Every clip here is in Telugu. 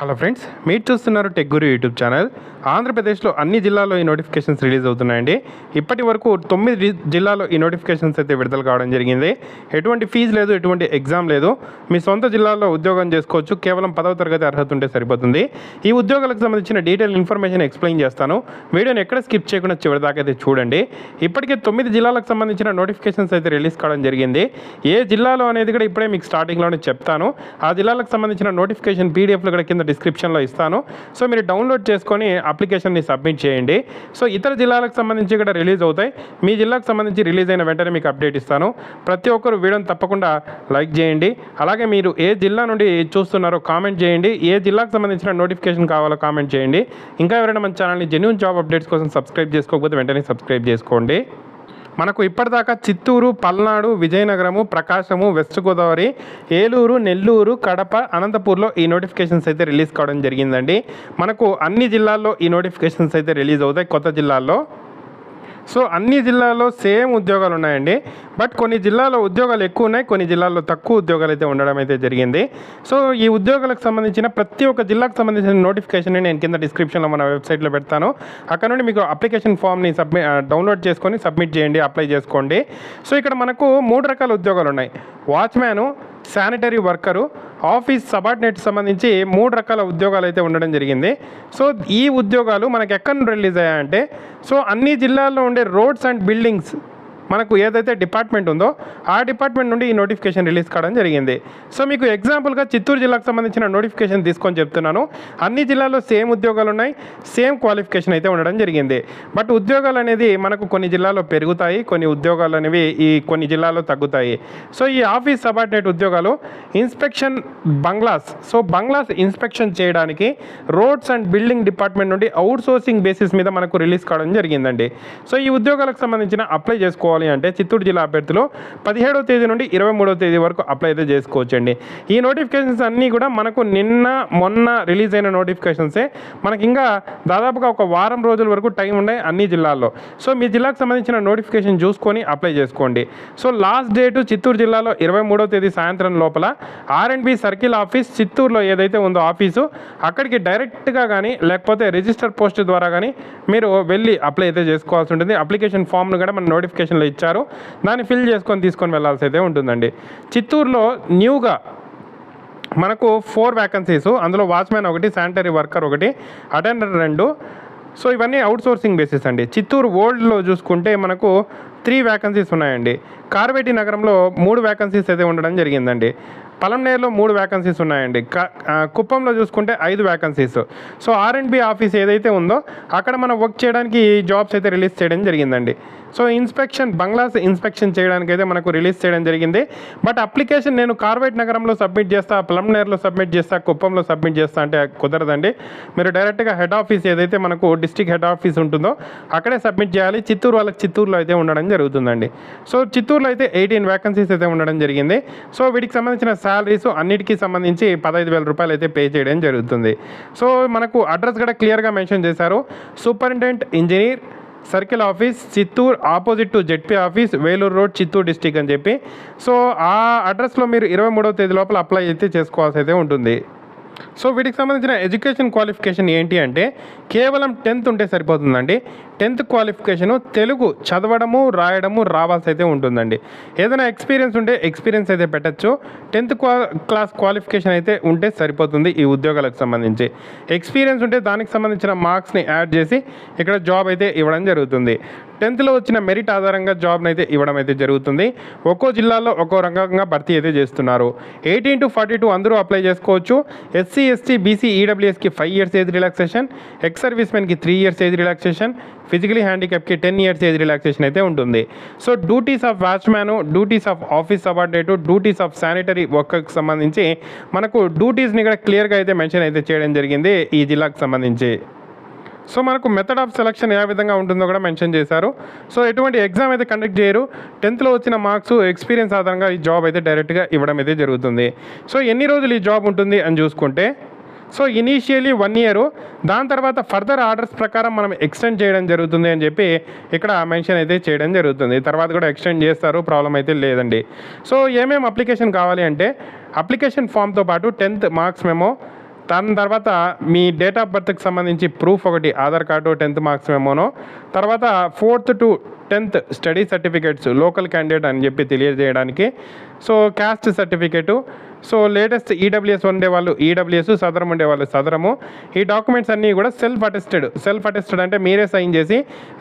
హలో ఫ్రెండ్స్ మీరు చూస్తున్నారు టెక్ గురు యూట్యూబ్ ఛానల్ ఆంధ్రప్రదేశ్లో అన్ని జిల్లాల్లో ఈ నోటిఫికేషన్స్ రిలీజ్ అవుతున్నాయండి. ఇప్పటి వరకు తొమ్మిది జిల్లాలో ఈ నోటిఫికేషన్స్ అయితే విడుదల కావడం జరిగింది. ఎటువంటి ఫీజు లేదు ఎటువంటి ఎగ్జామ్ లేదు. మీ సొంత జిల్లాలో ఉద్యోగం చేసుకోవచ్చు. కేవలం పదవ తరగతి అర్హత ఉంటే సరిపోతుంది. ఈ ఉద్యోగాలకు సంబంధించిన డీటెయిల్ ఇన్ఫర్మేషన్ ఎక్స్ప్లెయిన్ చేస్తాను. వీడియోని ఎక్కడ స్కిప్ చేయకుండా చివరిదాకా అయితే చూడండి. ఇప్పటికే తొమ్మిది జిల్లాలకు సంబంధించిన నోటిఫికేషన్స్ అయితే రిలీజ్ కావడం జరిగింది. ఏ జిల్లాలో అనేది కూడా ఇప్పుడే మీకు స్టార్టింగ్లోనే చెప్తాను. ఆ జిల్లాలకు సంబంధించిన నోటిఫికేషన్ పీడిఎఫ్లు కూడా కింద డిస్క్రిప్షన్లో ఇస్తాను. సో మీరు డౌన్లోడ్ చేసుకొని అప్లికేషన్ని సబ్మిట్ చేయండి. సో ఇతర జిల్లాలకు సంబంధించి కూడా రిలీజ్ అవుతాయి. మీ జిల్లాకు సంబంధించి రిలీజ్ అయిన వెంటనే మీకు అప్డేట్ ఇస్తాను. ప్రతి ఒక్కరు వీడియోని తప్పకుండా లైక్ చేయండి. అలాగే మీరు ఏ జిల్లా నుండి చూస్తున్నారో కామెంట్ చేయండి. ఏ జిల్లాకు సంబంధించిన నోటిఫికేషన్ కావాలో కామెంట్ చేయండి. ఇంకా ఎవరైనా మన ఛానల్ని జెన్యున్ జాబ్ అప్డేట్స్ కోసం సబ్స్క్రైబ్ చేసుకోకపోతే వెంటనే సబ్స్క్రైబ్ చేసుకోండి. మనకు ఇప్పటిదాకా చిత్తూరు పల్నాడు విజయనగరము ప్రకాశము వెస్ట్ గోదావరి ఏలూరు నెల్లూరు కడప అనంతపూర్లో ఈ నోటిఫికేషన్స్ అయితే రిలీజ్ కావడం జరిగిందండి. మనకు అన్ని జిల్లాల్లో ఈ నోటిఫికేషన్స్ అయితే రిలీజ్ అవుతాయి. కొత్త జిల్లాల్లో సో అన్ని జిల్లాల్లో సేమ్ ఉద్యోగాలు ఉన్నాయండి. బట్ కొన్ని జిల్లాల్లో ఉద్యోగాలు ఎక్కువ ఉన్నాయి కొన్ని జిల్లాల్లో తక్కువ ఉద్యోగాలు అయితే ఉండడం అయితే జరిగింది. సో ఈ ఉద్యోగాలకు సంబంధించిన ప్రతి ఒక్క జిల్లాకు సంబంధించిన నోటిఫికేషన్ నేను కింద డిస్క్రిప్షన్లో మన వెబ్సైట్లో పెడతాను. అక్కడ నుండి మీకు అప్లికేషన్ ఫామ్ని సబ్మి డౌన్లోడ్ చేసుకొని సబ్మిట్ చేయండి అప్లై చేసుకోండి. సో ఇక్కడ మనకు మూడు రకాల ఉద్యోగాలు ఉన్నాయి. Watchman sanitary worker office subordinate సంబంధించి మూడు రకాల ఉద్యోగాలు అయితే ఉండడం జరిగింది. సో ఈ ఉద్యోగాలు మనకు ఎక్కడ నుండి రిలీజ్ అయ్యాయంటే సో అన్ని జిల్లాల్లో ఉండే రోడ్స్ అండ్ బిల్డింగ్స్ మనకు ఏదైతే డిపార్ట్మెంట్ ఉందో ఆ డిపార్ట్మెంట్ నుండి ఈ నోటిఫికేషన్ రిలీజ్ కావడం జరిగింది. సో మీకు ఎగ్జాంపుల్గా చిత్తూరు జిల్లాకు సంబంధించిన నోటిఫికేషన్ తీసుకొని చెప్తున్నాను. అన్ని జిల్లాల్లో సేమ్ ఉద్యోగాలు ఉన్నాయి సేమ్ క్వాలిఫికేషన్ అయితే ఉండడం జరిగింది. బట్ ఉద్యోగాలు అనేది మనకు కొన్ని జిల్లాల్లో పెరుగుతాయి కొన్ని ఉద్యోగాలు అనేవి ఈ కొన్ని జిల్లాల్లో తగ్గుతాయి. సో ఈ ఆఫీస్ సబార్డినేట్ ఉద్యోగాలు inspection bungalows so bungalows inspection చేయడానికి రోడ్స్ అండ్ బిల్డింగ్ డిపార్ట్మెంట్ నుండి అవుట్ సోర్సింగ్ బేసిస్ మీద మనకు రిలీజ్ కావడం జరిగిందండి. సో ఈ ఉద్యోగాలకు సంబంధించిన అప్లై చేసుకోవాలి. అంటే చిత్తూరు జిల్లా అభ్యర్థులు పదిహేడవ తేదీ నుండి ఇరవై మూడవ తేదీ వరకు అప్లై అయితే చేసుకోవచ్చండి. ఈ నోటిఫికేషన్స్ అన్నీ కూడా మనకు నిన్న మొన్న రిలీజ్ అయిన నోటిఫికేషన్సే. మనకి ఇంకా దాదాపుగా ఒక వారం రోజుల వరకు టైం ఉన్నాయి అన్ని జిల్లాల్లో. సో మీ జిల్లాకు సంబంధించిన నోటిఫికేషన్ చూసుకొని అప్లై చేసుకోండి. సో లాస్ట్ డేటు చిత్తూరు జిల్లాలో ఇరవై మూడవ తేదీ సాయంత్రం లోపల ఆర్ఎండ్బి సర్కిల్ ఆఫీస్ చిత్తూరులో ఏదైతే ఉందో ఆఫీసు అక్కడికి డైరెక్ట్గా కానీ లేకపోతే రిజిస్టర్ పోస్ట్ ద్వారా కానీ మీరు వెళ్ళి అప్లై అయితే చేసుకోవాల్సి ఉంటుంది. అప్లికేషన్ ఫామ్ను కూడా మన నోటిఫికేషన్లో ఇచ్చారు. దాన్ని ఫిల్ చేసుకొని తీసుకొని వెళ్ళాల్సి అయితే ఉంటుందండి. చిత్తూరులో న్యూగా మనకు ఫోర్ వ్యాకన్సీస్ అందులో వాచ్మెన్ ఒకటి శానిటరీ వర్కర్ ఒకటి అటెండర్ రెండు. సో ఇవన్నీ అవుట్ సోర్సింగ్ బేసిస్ అండి. చిత్తూరు ఓల్డ్లో చూసుకుంటే మనకు త్రీ వ్యాకన్సీస్ ఉన్నాయండి. కార్వేటి నగరంలో మూడు వ్యాకన్సీస్ అయితే ఉండడం జరిగిందండి. పలంనేరులో మూడు వ్యాకన్సీస్ ఉన్నాయండి. క- కుప్పంలో చూసుకుంటే ఐదు vacancies so R and B office ఏదైతే ఉందో అక్కడ మనం వర్క్ చేయడానికి జాబ్స్ అయితే రిలీజ్ చేయడం జరిగిందండి. సో ఇన్స్పెక్షన్ బంగ్లాస్ ఇన్స్పెక్షన్ చేయడానికి అయితే మనకు రిలీజ్ చేయడం జరిగింది. బట్ అప్లికేషన్ నేను కార్వేట్ నగరంలో సబ్మిట్ చేస్తా ప్లంనేర్లో సబ్మిట్ చేస్తా కుప్పంలో సబ్మిట్ చేస్తా అంటే కుదరదండి. మీరు డైరెక్ట్గా హెడ్ ఆఫీస్ ఏదైతే మనకు డిస్టిక్ హెడ్ ఆఫీస్ ఉంటుందో అక్కడే సబ్మిట్ చేయాలి. చిత్తూరు వాళ్ళకి చిత్తూరులో అయితే ఉండడం జరుగుతుందండి. సో చిత్తూరులో అయితే ఎయిటీన్ వ్యాకన్సీస్ అయితే ఉండడం జరిగింది. సో వీటికి సంబంధించిన శాలరీస్ అన్నిటికీ సంబంధించి పదహైదు వేల రూపాయలు అయితే పే చేయడం జరుగుతుంది. సో మనకు అడ్రస్ కూడా క్లియర్గా మెన్షన్ చేశారు. Superintendent engineer circle office Chittoor opposite to ZP office Vellore road Chittoor district అని చెప్పి. సో ఆ అడ్రస్లో మీరు ఇరవై మూడవ తేదీ లోపల అప్లై అయితే చేసుకోవాల్సి అయితే ఉంటుంది. సో వీటికి సంబంధించిన ఎడ్యుకేషన్ క్వాలిఫికేషన్ ఏంటి అంటే కేవలం టెన్త్ ఉంటే సరిపోతుందండి. టెన్త్ క్వాలిఫికేషను తెలుగు చదవడము రాయడము రావాల్సి అయితే ఉంటుందండి. ఏదైనా ఎక్స్పీరియన్స్ ఉంటే ఎక్స్పీరియన్స్ అయితే పెట్టచ్చు. టెన్త్ క్వా క్లాస్ క్వాలిఫికేషన్ అయితే ఉంటే సరిపోతుంది ఈ ఉద్యోగాలకు సంబంధించి. ఎక్స్పీరియన్స్ ఉంటే దానికి సంబంధించిన మార్క్స్ని యాడ్ చేసి ఇక్కడ జాబ్ అయితే ఇవ్వడం జరుగుతుంది. టెన్త్లో వచ్చిన మెరిట్ ఆధారంగా జాబ్ని అయితే ఇవ్వడం అయితే జరుగుతుంది. ఒక్కో జిల్లాలో ఒక్కో రంగంగా భర్తీ అయితే చేస్తున్నారు. ఎయిటీన్ టు ఫార్టీ టూ అందరూ అప్లై చేసుకోవచ్చు. SC ST BC ఈడబ్ల్యూఎస్కి five years age relaxation ex service మెన్కి three years age relaxation physically హ్యాండిక్యాప్కి ten years age relaxation అయితే ఉంటుంది. So duties of watchman duties of office subordinate duties of sanitary వర్కర్కి సంబంధించి మనకు డ్యూటీస్ని ఇక్కడ క్లియర్గా అయితే మెన్షన్ అయితే చేయడం జరిగింది ఈ జిల్లాకు సంబంధించి. సో మనకు మెథడ్ ఆఫ్ సెలక్షన్ ఏ విధంగా ఉంటుందో కూడా మెన్షన్ చేశారు. సో ఎటువంటి ఎగ్జామ్ అయితే కండక్ట్ చేయరు. టెన్త్లో వచ్చిన మార్క్స్ ఎక్స్పీరియన్స్ ఆధారంగా ఈ జాబ్ అయితే డైరెక్ట్గా ఇవ్వడం అయితే జరుగుతుంది. సో ఎన్ని రోజులు ఈ జాబ్ ఉంటుంది అని చూసుకుంటే సో ఇనీషియలీ వన్ ఇయర్ దాని తర్వాత ఫర్దర్ ఆర్డర్స్ ప్రకారం మనం ఎక్స్టెండ్ చేయడం జరుగుతుంది అని చెప్పి ఇక్కడ మెన్షన్ అయితే చేయడం జరుగుతుంది. తర్వాత కూడా ఎక్స్టెండ్ చేస్తారు ప్రాబ్లం అయితే లేదండి. సో ఏమేమి అప్లికేషన్ కావాలి అంటే అప్లికేషన్ ఫామ్తో పాటు టెన్త్ మార్క్స్ మేము దాని తర్వాత మీ డేట్ ఆఫ్ బర్త్కి సంబంధించి ప్రూఫ్ ఒకటి ఆధార్ కార్డు టెన్త్ మార్క్స్ మేమోనో తర్వాత fourth to tenth study certificates local candidate అని చెప్పి తెలియజేయడానికి. So caste certificate. So latest EWS ఉండే వాళ్ళు ఈడబ్ల్యూఎస్ సదరం ఉండే వాళ్ళు సదరము. ఈ డాక్యుమెంట్స్ అన్నీ కూడా సెల్ఫ్ అటెస్టెడ్ సెల్ఫ్ అటెస్టెడ్ అంటే మీరే సైన్ చేసి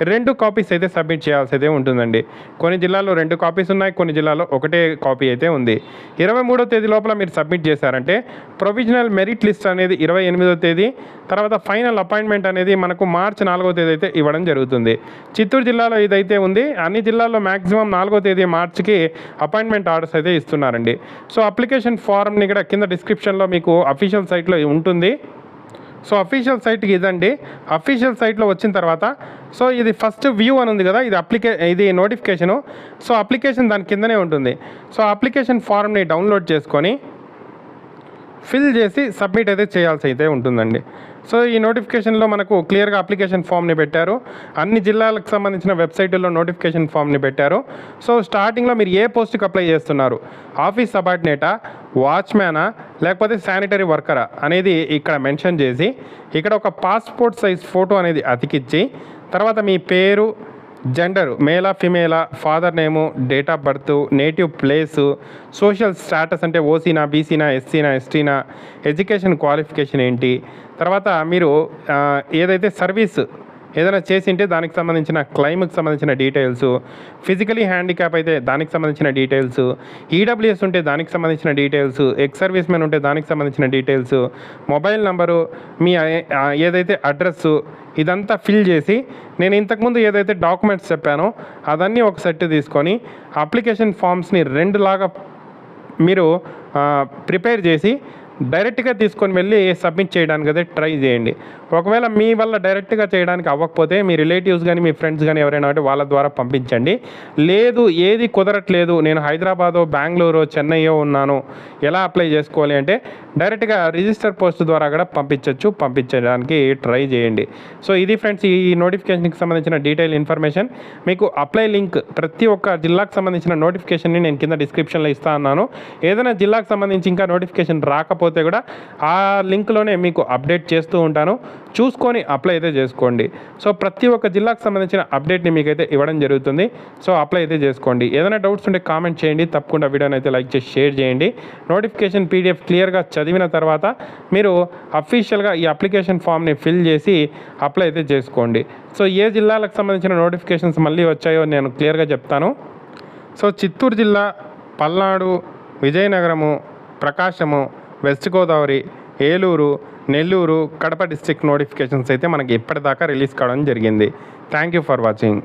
రెండు కాపీస్ అయితే సబ్మిట్ చేయాల్సి అయితే ఉంటుందండి. కొన్ని జిల్లాల్లో రెండు కాపీస్ ఉన్నాయి కొన్ని జిల్లాల్లో ఒకటే కాపీ అయితే ఉంది. ఇరవై మూడో తేదీ లోపల మీరు సబ్మిట్ చేశారంటే ప్రొవిజనల్ మెరిట్ లిస్ట్ అనేది ఇరవై ఎనిమిదో తేదీ తర్వాత ఫైనల్ అపాయింట్మెంట్ అనేది మనకు మార్చి నాలుగో తేదీ అయితే ఇవ్వడం జరుగుతుంది. చిత్తూరు జిల్లాలో ఇదైతే ఉంది. అన్ని జిల్లాల్లో మ్యాక్సిమం నాలుగో తేదీ మార్చికి అపాయింట్మెంట్ ఆర్డర్స్ అయితే ఇస్తున్నారండి. సో అప్లికేషన్ ఫారంని కూడా కింద డిస్క్రిప్షన్లో మీకు అఫీషియల్ సైట్లో ఉంటుంది. సో అఫీషియల్ సైట్కి ఇదండి. అఫీషియల్ సైట్లో వచ్చిన తర్వాత సో ఇది ఫస్ట్ వ్యూ అని ఉంది కదా ఇది అప్లికే ఇది నోటిఫికేషను. సో అప్లికేషన్ దాని కిందనే ఉంటుంది. సో అప్లికేషన్ ఫారంని డౌన్లోడ్ చేసుకొని ఫిల్ చేసి సబ్మిట్ అయితే చేయాల్సి అయితే ఉంటుందండి. సో ఈ నోటిఫికేషన్లో మనకు క్లియర్గా అప్లికేషన్ ఫామ్ని పెట్టారు. అన్ని జిల్లాలకు సంబంధించిన వెబ్సైట్లో నోటిఫికేషన్ ఫామ్ని పెట్టారు. సో స్టార్టింగ్లో మీరు ఏ పోస్ట్కి అప్లై చేస్తున్నారు? ఆఫీస్ సబార్డినేటా వాచ్మ్యానా లేకపోతే శానిటరీ వర్కరా అనేది ఇక్కడ మెన్షన్ చేసి ఇక్కడ ఒక పాస్పోర్ట్ సైజ్ ఫోటో అనేది అతికిచ్చి తర్వాత మీ పేరు జెండర్ మేలా ఫిమేలా father name date of birth native place social status అంటే ఓసీనా బీసీనా ఎస్సీనా ఎస్టీనా ఎడ్యుకేషన్ క్వాలిఫికేషన్ ఏంటి తర్వాత మీరు ఏదైతే సర్వీస్ ఏదైనా చేసింటే దానికి సంబంధించిన క్లైమ్కి సంబంధించిన డీటెయిల్స్ ఫిజికలీ హ్యాండిక్యాప్ అయితే దానికి సంబంధించిన డీటెయిల్స్ ఈడబ్ల్యూఎస్ ఉంటే దానికి సంబంధించిన డీటెయిల్స్ ఎక్స్ సర్వీస్ మెన్ ఉంటే దానికి సంబంధించిన డీటెయిల్స్ మొబైల్ నంబరు మీ ఏదైతే అడ్రస్సు ఇదంతా ఫిల్ చేసి నేను ఇంతకుముందు ఏదైతే డాక్యుమెంట్స్ చెప్పానో అదన్నీ ఒక సెట్ తీసుకొని అప్లికేషన్ ఫామ్స్ని రెండు లాగా మీరు ప్రిపేర్ చేసి డైరెక్ట్గా తీసుకొని వెళ్ళి సబ్మిట్ చేయడానికి అయితే ట్రై చేయండి. ఒకవేళ మీ వల్ల డైరెక్ట్గా చేయడానికి అవ్వకపోతే మీ రిలేటివ్స్ కానీ మీ ఫ్రెండ్స్ కానీ ఎవరైనా ఉంటే వాళ్ళ ద్వారా పంపించండి. లేదు ఏది కుదరట్లేదు నేను హైదరాబాదో బెంగళూరు చెన్నైయో ఉన్నాను ఎలా అప్లై చేసుకోవాలి అంటే డైరెక్ట్గా రిజిస్టర్ పోస్ట్ ద్వారా కూడా పంపించవచ్చు పంపించడానికి ట్రై చేయండి. సో ఇది ఫ్రెండ్స్ ఈ నోటిఫికేషన్కి సంబంధించిన డీటెయిల్ ఇన్ఫర్మేషన్. మీకు అప్లై లింక్ ప్రతి ఒక్క జిల్లాకు సంబంధించిన నోటిఫికేషన్ని నేను కింద డిస్క్రిప్షన్లో ఇస్తా అన్నాను. ఏదైనా జిల్లాకు సంబంధించి ఇంకా నోటిఫికేషన్ రాకపోతే కూడా ఆ లింక్లోనే మీకు అప్డేట్ చేస్తూ ఉంటాను. చూసుకొని అప్లై అయితే చేసుకోండి. సో ప్రతి ఒక్క జిల్లాకు సంబంధించిన అప్డేట్ని మీకైతే ఇవ్వడం జరుగుతుంది. సో అప్లై అయితే చేసుకోండి. ఏదైనా డౌట్స్ ఉంటే కామెంట్ చేయండి. తప్పకుండా వీడియోని అయితే లైక్ చేసి షేర్ చేయండి. నోటిఫికేషన్ పీడిఎఫ్ క్లియర్గా చదివిన తర్వాత మీరు అఫీషియల్గా ఈ అప్లికేషన్ ఫామ్ని ఫిల్ చేసి అప్లై అయితే చేసుకోండి. సో ఏ జిల్లాలకు సంబంధించిన నోటిఫికేషన్స్ మళ్ళీ వచ్చాయో నేను క్లియర్గా చెప్తాను. సో చిత్తూరు జిల్లా Palnadu Vizianagaram Prakasam west Godavari Eluru Nellore Kadapa district notifications అయితే మనకి ఇప్పటిదాకా రిలీజ్ కావడం జరిగింది. Thank you for watching.